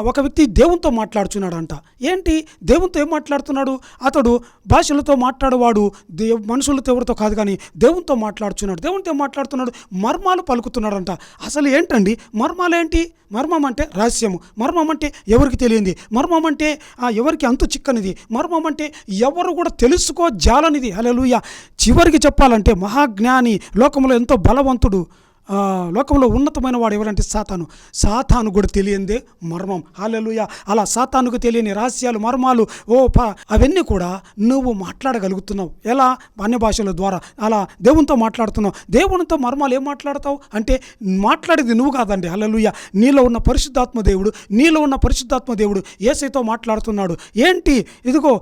ఒక వ్యక్తి దేవునితో మాట్లాడుచున్నాడంట. ఏంటి? దేవునితో ఏం మాట్లాడుతున్నాడు? అతడు భాషలతో మాట్లాడేవాడు దే మనుషులతో ఎవరితో కాదు కానీ దేవునితో మాట్లాడుచున్నాడు. దేవునితో మాట్లాడుతున్నాడు? మర్మాలు పలుకుతున్నాడంట. అసలు ఏంటండి? మర్మాలు ఏంటి? మర్మం అంటే రహస్యము. మర్మం అంటే ఎవరికి తెలియంది? మర్మం అంటే ఎవరికి అంతు చిక్కనిది? మర్మం అంటే ఎవరు కూడా తెలుసుకో జాలనిది? లూయ చివరికి చెప్పాలంటే మహాజ్ఞాని లోకంలో ఎంతో బలవంతుడు. లోకంలో ఉన్నతమైన వాడు ఎవరంటే సాతాను. సాతాను కూడా తెలియందే మర్మం. హాలలుయ. అలా సాతానుకు తెలియని రహస్యాలు మర్మాలు ఓ పా అవన్నీ కూడా నువ్వు మాట్లాడగలుగుతున్నావు. ఎలా? అన్య భాషల ద్వారా. అలా దేవునితో మాట్లాడుతున్నావు. దేవునితో మర్మాలు ఏం మాట్లాడతావు? అంటే మాట్లాడేది నువ్వు కాదండి. హలలుయ. నీలో ఉన్న పరిశుద్ధాత్మ దేవుడు నీలో ఉన్న పరిశుద్ధాత్మ దేవుడు ఏసైతో మాట్లాడుతున్నాడు. ఏంటి? ఇదిగో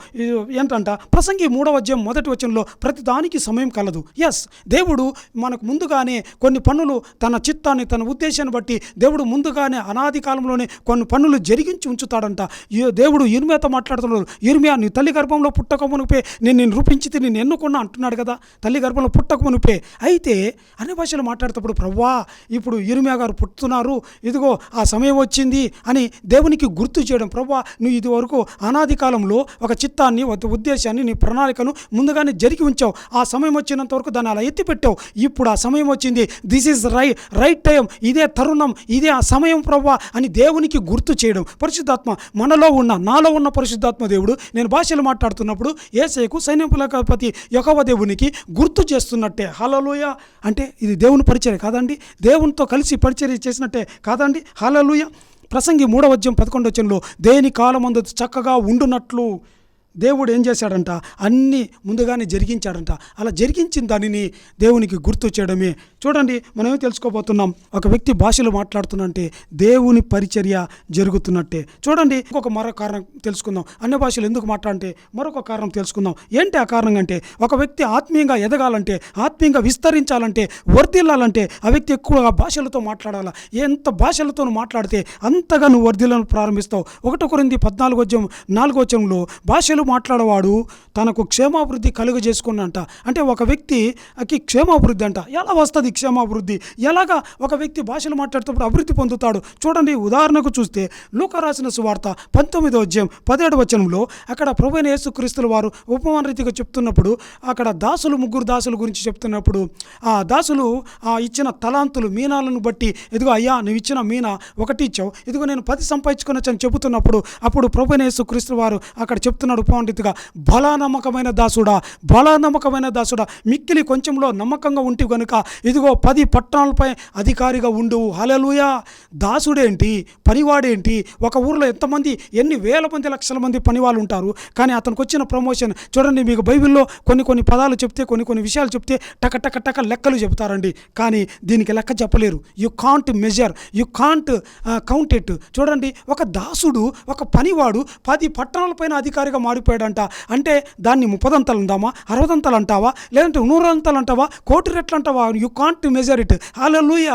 ఏంటంట? ప్రసంగి మూడవ అధ్యాయం మొదటి వచనంలో ప్రతి దానికి సమయం కలదు. ఎస్ దేవుడు మనకు ముందుగానే కొన్ని పనులు తన చిత్తాన్ని తన ఉద్దేశాన్ని బట్టి దేవుడు ముందుగానే అనాది కాలంలోనే కొన్ని పనులు జరిగించి ఉంచుతాడంట. దేవుడు ఇర్మియాతో మాట్లాడుతున్నాడు. ఇర్మియా నీ తల్లి గర్భంలో పుట్టక మునిపే నేను నేను రూపించితే నేను ఎన్నుకున్నా అంటున్నాడు కదా. తల్లి గర్భంలో పుట్టక మునిపే. అయితే అన్ని భాషలు మాట్లాడేటప్పుడు ప్రవ్వా ఇప్పుడు ఇర్మియా గారు పుట్టుతున్నారు. ఇదిగో ఆ సమయం వచ్చింది అని దేవునికి గుర్తు చేయడం. ప్రవ్వా నువ్వు ఇది వరకు అనాది కాలంలో ఒక చిత్తాన్ని ఒక ఉద్దేశాన్ని నీ ప్రణాళికను ముందుగానే జరిగి ఉంచావు. ఆ సమయం వచ్చినంత వరకు దాన్ని అలా ఎత్తిపెట్టావు. ఇప్పుడు ఆ సమయం వచ్చింది. This is right right time ఇదే తరుణం ఇదే ఆ సమయం ప్రవ్వా అని దేవునికి గుర్తు చేయడం. పరిశుద్ధాత్మ మనలో ఉన్న నాలో ఉన్న పరిశుద్ధాత్మ దేవుడు నేను భాషలు మాట్లాడుతున్నప్పుడు ఏసైకు సైన్యపులపతి యెహోవా దేవునికి గుర్తు చేస్తున్నట్టే. హలలోయ అంటే ఇది దేవుని పరిచర్య కాదండి. దేవునితో కలిసి పరిచర్య చేసినట్టే కాదండి. హలలుయ ప్రసంగి మూడవద్యం అధ్యాయం పదకొండు వచ్చంలో దేని కాలమందు చక్కగా ఉండునట్లు దేవుడు ఏం చేశాడంట? అన్నీ ముందుగానే జరిగించాడంట. అలా జరిగించిన దానిని దేవునికి గుర్తు చేయడమే. చూడండి మనం ఏం తెలుసుకోబోతున్నాం. ఒక వ్యక్తి భాషలో మాట్లాడుతున్నంటే దేవుని పరిచర్య జరుగుతున్నట్టే. చూడండి ఇంకొక మరో కారణం తెలుసుకుందాం. అన్య భాషలు ఎందుకు మాట్లాడంటే మరొక కారణం తెలుసుకుందాం. ఏంటి ఆ కారణం అంటే ఒక వ్యక్తి ఆత్మీయంగా ఎదగాలంటే ఆత్మీయంగా విస్తరించాలంటే వర్ధిల్లాలంటే ఆ వ్యక్తి ఎక్కువగా భాషలతో మాట్లాడాలా? ఎంత భాషలతో మాట్లాడితే అంతగా నువ్వు వర్ధిల్లను ప్రారంభిస్తావు. ఒకటో కొరింది పద్నాలుగు వచ్చం నాలుగో వచ్చంలో భాషలు మాట్లాడేవాడు తనకు క్షేమాభివృద్ధి కలుగజేసుకున్నంట. అంటే ఒక వ్యక్తికి క్షేమాభివృద్ధి అంట. ఎలా వస్తుంది క్షేమాభివృద్ధి? ఎలాగా ఒక వ్యక్తి భాషలు మాట్లాడేటప్పుడు అభివృద్ధి పొందుతాడు? చూడండి ఉదాహరణకు చూస్తే లూక రాసిన సువార్త పంతొమ్మిదో అధ్యాయం పదిహేడు వచనంలో అక్కడ ప్రభుణ యేసుక్రీస్తుల వారు ఉపమాన రీతిగా చెప్తున్నప్పుడు అక్కడ దాసులు ముగ్గురు దాసుల గురించి చెప్తున్నప్పుడు ఆ దాసులు ఆ ఇచ్చిన తలాంతులు మీనాలను బట్టి ఇదిగో అయ్యా నువ్వు ఇచ్చిన మీన ఒకటి ఇచ్చావు. ఇదిగో నేను పది సంపాదించుకున్నచ్చని చెబుతున్నప్పుడు అప్పుడు ప్రభుణ యేసుక్రీస్తు వారు అక్కడ చెప్తున్నాడు పండితుగా బలా నమ్మకమైన దాసుడా బలా నమ్మకమైన దాసుడా. మిక్కిలి కొంచెంలో నమ్మకంగా ఉంటే కనుక ఇదిగో పది పట్టణాలపై అధికారిగా ఉండు. హలలుయా దాసుడేంటి? పనివాడేంటి? ఒక ఊర్లో ఎంతమంది ఎన్ని వేల మంది లక్షల మంది పనివాళ్ళు ఉంటారు కానీ అతనికి వచ్చిన ప్రమోషన్ చూడండి మీకు బైబిల్లో కొన్ని కొన్ని పదాలు చెప్తే కొన్ని కొన్ని విషయాలు చెప్తే టక టక టక లెక్కలు చెప్తారండి కానీ దీనికి లెక్క చెప్పలేరు. You can't measure you can't count it చూడండి ఒక దాసుడు ఒక పనివాడు పది పట్టణాలపైన అధికారిగా పడిపోయాడంట అంటే దాన్ని ముప్పదంతలు ఉందామా అరవదంతలు అంటావా లేదంటే నూరంతలు అంటావా కోటి రెట్లు అంటావా you can't measure it hallelujah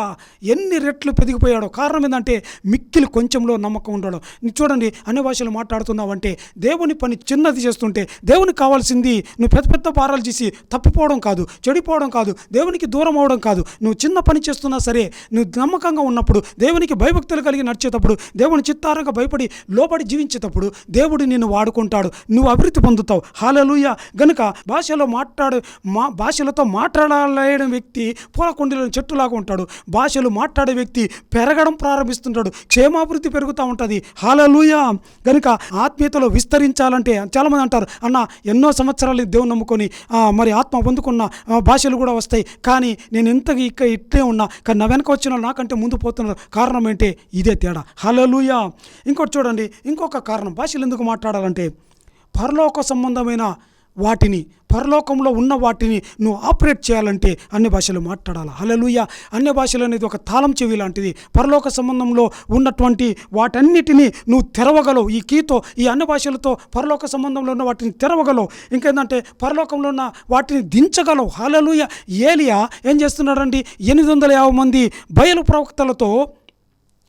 ఎన్ని రెట్లు పెరిగిపోయాడో? కారణం ఏంటంటే మిక్కిలి కొంచెంలో నమ్మకం ఉండడం. నీ చూడండి అన్ని భాషలు మాట్లాడుతున్నావంటే దేవుని పని చిన్నది చేస్తుంటే దేవునికి కావాల్సింది నువ్వు పెద్ద పెద్ద భారాలు చేసి తప్పిపోవడం కాదు చెడిపోవడం కాదు దేవునికి దూరం అవడం కాదు. నువ్వు చిన్న పని చేస్తున్నా సరే నువ్వు నమ్మకంగా ఉన్నప్పుడు దేవునికి భయభక్తులు కలిగి నడిచేటప్పుడు దేవుని చిత్తారంగా భయపడి లోబడి జీవించేటప్పుడు దేవుడు నిన్ను వాడుకుంటాడు. నువ్వు అభివృద్ధి పొందుతావు. హాలలుయ. గనుక భాషలో మాట్లాడు మా భాషలతో మాట్లాడలేని వ్యక్తి పూలకొండలో చెట్టులాగా ఉంటాడు. భాషలు మాట్లాడే వ్యక్తి పెరగడం ప్రారంభిస్తుంటాడు. క్షేమాభివృద్ధి పెరుగుతూ ఉంటుంది. హాలలుయ. గనుక ఆత్మీయతలో విస్తరించాలంటే చాలామంది అంటారు అన్న ఎన్నో సంవత్సరాలు దేవుని నమ్ముకొని మరి ఆత్మ పొందుకున్న భాషలు కూడా వస్తాయి. కానీ నేను ఇంతకి ఇక్కడ ఇట్లే ఉన్నా కానీ నా వెనక వచ్చిన నాకంటే ముందు పోతున్నారు కారణం ఏంటి ఇదే తేడా. హలలుయ. ఇంకోటి చూడండి ఇంకొక కారణం. భాషలు ఎందుకు మాట్లాడాలంటే పరలోక సంబంధమైన వాటిని పరలోకంలో ఉన్న వాటిని నువ్వు ఆపరేట్ చేయాలంటే అన్ని భాషలు మాట్లాడాలి? హలలుయ అన్య భాషలు అనేది ఒక తాళం చెవి లాంటిది. పరలోక సంబంధంలో ఉన్నటువంటి వాటన్నిటినీ నువ్వు తెరవగలవు. ఈ కీతో ఈ అన్ని భాషలతో పరలోక సంబంధంలో ఉన్న వాటిని తెరవగలవు. ఇంకేంటంటే పరలోకంలో ఉన్న వాటిని దించగలవు. హలలుయ ఏలియా ఏం చేస్తున్నాడండి? ఎనిమిది వందల యాభై మంది బయలు ప్రవక్తలతో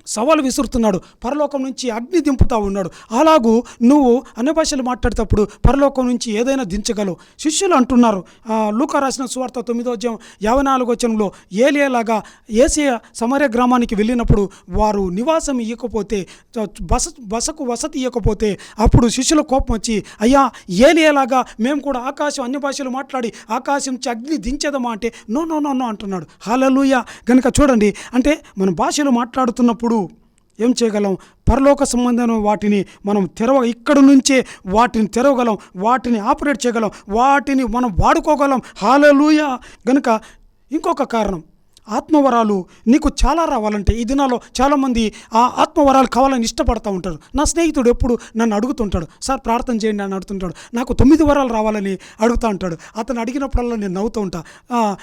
సవాలు విసురుతున్నాడు. పరలోకం నుంచి అగ్ని దింపుతా ఉన్నాడు. అలాగూ నువ్వు అన్ని భాషలు మాట్లాడేటప్పుడు పరలోకం నుంచి ఏదైనా దించగలవు. శిష్యులు అంటున్నారు. లూక రాసిన సువార్త తొమ్మిదో అధ్యాయం యాభై నాలుగోచనంలో వచనంలో ఏసీ ఏసియా గ్రామానికి వెళ్ళినప్పుడు వారు నివాసం ఇవ్వకపోతే బస బసకు వసతి ఇవ్వకపోతే అప్పుడు శిష్యుల కోపం వచ్చి అయ్యా ఏలియలాగా మేము కూడా ఆకాశం అన్ని భాషలు మాట్లాడి ఆకాశం నుంచి అగ్ని దించేదమా? అంటే నో నో నో నో అంటున్నాడు. హాలలుయ. కనుక చూడండి అంటే మన భాషలు మాట్లాడుతున్నప్పుడు ఏం చేయగలం? పరలోక సంబంధమైన వాటిని మనం తెరవ ఇక్కడ నుంచే వాటిని తెరవగలం వాటిని ఆపరేట్ చేయగలం వాటిని మనం వాడుకోగలం. హాలలుయ! గనుక ఇంకొక కారణం. ఆత్మవరాలు నీకు చాలా రావాలంటే ఈ దినాల్లో చాలామంది ఆ ఆత్మవరాలు కావాలని ఇష్టపడతా ఉంటారు. నా స్నేహితుడు ఎప్పుడు నన్ను అడుగుతుంటాడు సార్ ప్రార్థన చేయండి అని అడుగుతుంటాడు. నాకు తొమ్మిది వరాలు రావాలని అడుగుతూ ఉంటాడు. అతను అడిగినప్పుడల్లా నేను నవ్వుతూ ఉంటా.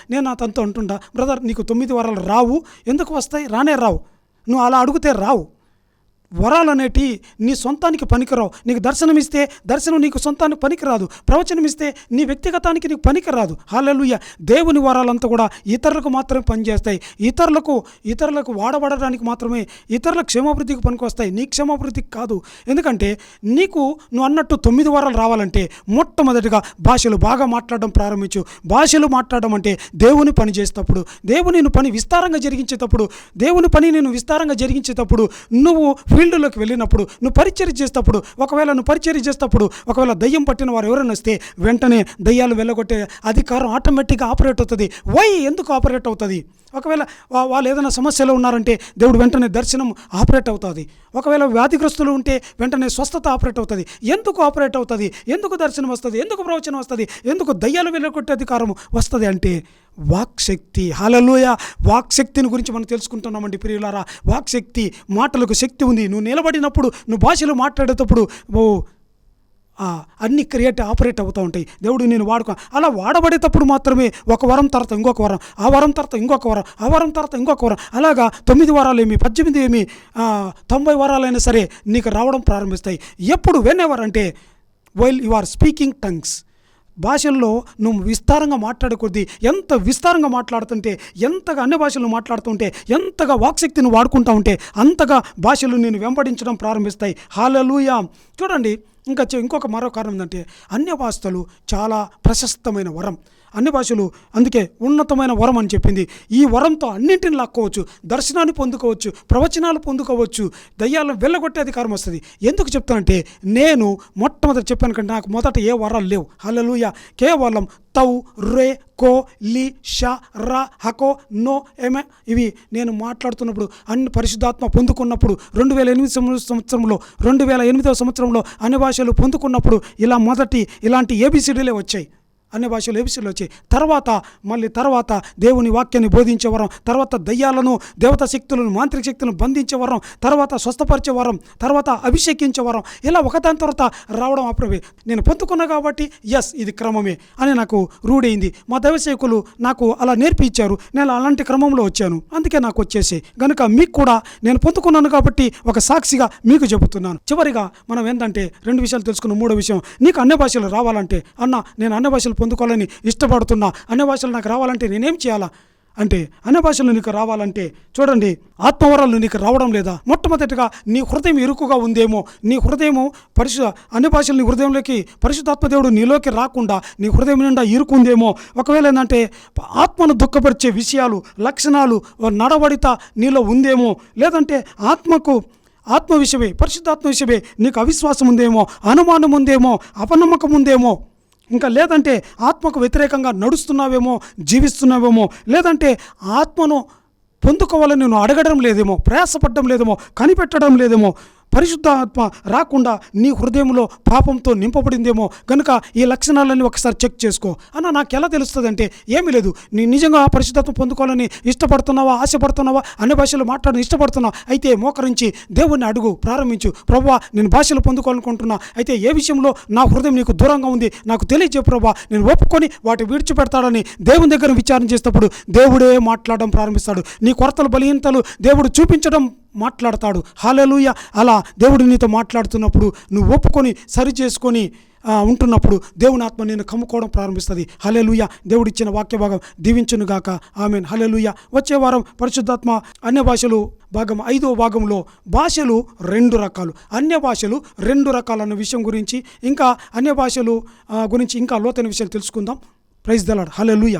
నేను అతనితో అంటుంటా బ్రదర్ నీకు తొమ్మిది వరాలు రావు. ఎందుకు వస్తాయి? రానే రావు. నువ్వు అలా అడిగితే రావు. వరాలు అనేటి నీ సొంతానికి పనికిరావు. నీకు దర్శనం ఇస్తే దర్శనం నీకు సొంతానికి పనికిరాదు. ప్రవచనం ఇస్తే నీ వ్యక్తిగతానికి నీకు పనికిరాదు. హాలెలుయ దేవుని వరాలంతా కూడా ఇతరులకు మాత్రమే పనిచేస్తాయి. ఇతరులకు ఇతరులకు వాడబడడానికి మాత్రమే ఇతరుల క్షేమాభివృద్ధికి పనికొస్తాయి. నీ క్షేమాభివృద్ధికి కాదు. ఎందుకంటే నీకు నువ్వు అన్నట్టు తొమ్మిది వారాలు రావాలంటే మొట్టమొదటిగా భాషలు బాగా మాట్లాడడం ప్రారంభించు. భాషలు మాట్లాడడం అంటే దేవుని పని చేసేటప్పుడు దేవుని పని విస్తారంగా జరిగించేటప్పుడు దేవుని పని నేను విస్తారంగా జరిగించేటప్పుడు నువ్వు ఫీల్డ్లోకి వెళ్ళినప్పుడు నువ్వు పరిచయం చేసేటప్పుడు ఒకవేళ నువ్వు పరిచయం చేసేటప్పుడు ఒకవేళ దయ్యం పట్టిన వారు ఎవరైనా వస్తే వెంటనే దయ్యాలు వెళ్ళగొట్టే అధికారం ఆటోమేటిక్గా ఆపరేట్ అవుతుంది. వై ఎందుకు ఆపరేట్ అవుతుంది? ఒకవేళ వాళ్ళు ఏదైనా సమస్యలో ఉన్నారంటే దేవుడు వెంటనే దర్శనం ఆపరేట్ అవుతుంది. ఒకవేళ వ్యాధిగ్రస్తులు ఉంటే వెంటనే స్వస్థత ఆపరేట్ అవుతుంది. ఎందుకు ఆపరేట్ అవుతుంది? ఎందుకు దర్శనం వస్తుంది? ఎందుకు ప్రవచనం వస్తుంది? ఎందుకు దయ్యాలు వెళ్ళగొట్టే అధికారం వస్తుంది అంటే వాక్శక్తి. హలలోయ వాక్శక్తిని గురించి మనం తెలుసుకుంటున్నామండి ప్రియులారా. వాక్శక్తి మాటలకు శక్తి ఉంది. నువ్వు నిలబడినప్పుడు నువ్వు భాషలో మాట్లాడేటప్పుడు ఓ అన్ని క్రియేట్ ఆపరేట్ అవుతూ ఉంటాయి. దేవుడు నేను వాడుకో అలా వాడబడేటప్పుడు మాత్రమే ఒక వరం తర్వాత ఇంకొక వరం ఆ వరం తర్వాత ఇంకొక వరం ఆ వరం తర్వాత ఇంకొక వరం. అలాగా తొమ్మిది వారాలు ఏమి పద్దెనిమిది ఏమి తొంభై వారాలైనా సరే నీకు రావడం ప్రారంభిస్తాయి. ఎప్పుడు వెన్ ఎవర్ అంటే while you are speaking tongues భాషల్లో నువ్వు విస్తారంగా మాట్లాడకూడదు. ఎంత విస్తారంగా మాట్లాడుతుంటే ఎంతగా అన్ని భాషలు మాట్లాడుతుంటే ఎంతగా వాక్శక్తిని వాడుకుంటా ఉంటే అంతగా భాషలు నేను వెంబడించడం ప్రారంభిస్తాయి. హాలలుయా చూడండి ఇంకా ఇంకొక మరో కారణం ఏంటంటే అన్య భాషలు చాలా ప్రశస్తమైన వరం. అన్ని భాషలు అందుకే ఉన్నతమైన వరం అని చెప్పింది. ఈ వరంతో అన్నింటిని లాక్కోవచ్చు. దర్శనాన్ని పొందుకోవచ్చు. ప్రవచనాలు పొందుకోవచ్చు. దయ్యాలను వెళ్ళగొట్టే అధికారం వస్తుంది. ఎందుకు చెప్తానంటే నేను మొట్టమొదటి చెప్పాను కంటే నాకు మొదట ఏ వరాలు లేవు. హలలుయ కేవలం తౌ రే కో లి షా రా హకో నో ఎమె ఇవి నేను మాట్లాడుతున్నప్పుడు అన్ని పరిశుద్ధాత్మ పొందుకున్నప్పుడు రెండు వేల ఎనిమిది సంవత్సరంలో రెండు వేల ఎనిమిదవ సంవత్సరంలో అన్ని భాషలు పొందుకున్నప్పుడు ఇలా మొదటి ఇలాంటి ఏబిసిడీలే వచ్చాయి. అన్ని భాషలు ఎపిసోడ్లు వచ్చాయి తర్వాత మళ్ళీ తర్వాత దేవుని వాక్యాన్ని బోధించే వరం తర్వాత దయ్యాలను దేవతా శక్తులను మాంత్రిక శక్తులను బంధించే వరం తర్వాత స్వస్థపరిచే వరం తర్వాత అభిషేకించే వరం ఇలా ఒకదాని తర్వాత రావడం అప్పుడే నేను పొందుకున్నా కాబట్టి ఎస్ ఇది క్రమమే అని నాకు రూఢైంది. మా దైవసేకులు నాకు అలా నేర్పించారు. నేను అలాంటి క్రమంలో వచ్చాను. అందుకే నాకు వచ్చేసి కనుక మీకు కూడా నేను పొందుకున్నాను కాబట్టి ఒక సాక్షిగా మీకు చెబుతున్నాను. చివరిగా మనం ఏంటంటే రెండు విషయాలు తెలుసుకున్న. మూడో విషయం నీకు అన్ని భాషలు రావాలంటే అన్న నేను అన్ని భాషలు పొందుకోవాలని ఇష్టపడుతున్నా. అన్ని భాషలు నాకు రావాలంటే నేనేం చేయాలా? అంటే అన్ని భాషలు నీకు రావాలంటే చూడండి ఆత్మవరాలు నీకు రావడం లేదా? మొట్టమొదటిగా నీ హృదయం ఇరుకుగా ఉందేమో? నీ హృదయము పరిశు అన్ని భాషలు నీ హృదయంలోకి పరిశుద్ధాత్మదేవుడు నీలోకి రాకుండా నీ హృదయం నిండా ఇరుకుందేమో ఒకవేళ ఏంటంటే ఆత్మను దుఃఖపరిచే విషయాలు లక్షణాలు నడవడిత నీలో ఉందేమో? లేదంటే ఆత్మకు ఆత్మ విషయమే పరిశుద్ధాత్మ విషయమే నీకు అవిశ్వాసం ఉందేమో? అనుమానం ఉందేమో? అపనమ్మకం ఉందేమో? ఇంకా లేదంటే ఆత్మకు వ్యతిరేకంగా నడుస్తున్నావేమో జీవిస్తున్నావేమో లేదంటే ఆత్మను పొందుకోవాలని నువ్వు అడగడం లేదేమో ప్రయాసపడడం లేదేమో కనిపెట్టడం లేదేమో పరిశుద్ధాత్మ రాకుండా నీ హృదయంలో పాపంతో నింపబడిందేమో కనుక ఈ లక్షణాలన్నీ ఒకసారి చెక్ చేసుకో. అన్న నాకు ఎలా తెలుస్తుంది అంటే ఏమీ లేదు. నీ నిజంగా పరిశుద్ధాత్మ పొందుకోవాలని ఇష్టపడుతున్నావా ఆశపడుతున్నావా అన్ని భాషలు మాట్లాడని ఇష్టపడుతున్నావు అయితే మోకరించి దేవుణ్ణి అడుగు ప్రారంభించు. ప్రభా నేను భాషలు పొందుకోవాలనుకుంటున్నా. అయితే ఏ విషయంలో నా హృదయం నీకు దూరంగా ఉంది నాకు తెలియజే ప్రభా నేను ఒప్పుకొని వాటి విడిచిపెడతాడని దేవుని దగ్గర విచారణ చేసేటప్పుడు దేవుడే మాట్లాడడం ప్రారంభిస్తాడు. నీ కొరతలు బలహీనతలు దేవుడు చూపించడం మాట్లాడతాడు. హాలలుయ అలా దేవుడు నీతో మాట్లాడుతున్నప్పుడు నువ్వు ఒప్పుకొని సరి చేసుకొని ఉంటున్నప్పుడు దేవుని ఆత్మ నేను కమ్ముకోవడం ప్రారంభిస్తుంది. హలెలుయ దేవుడిచ్చిన వాక్య భాగం దీవించునుగాక ఆమెన్. హలెలుయ వచ్చే వారం పరిశుద్ధాత్మ అన్య భాషలు భాగం ఐదో భాగంలో భాషలు రెండు రకాలు. అన్య భాషలు రెండు రకాలన్న విషయం గురించి ఇంకా అన్య భాషలు గురించి ఇంకా లోతైన విషయాలు తెలుసుకుందాం. Praise the Lord hallelujah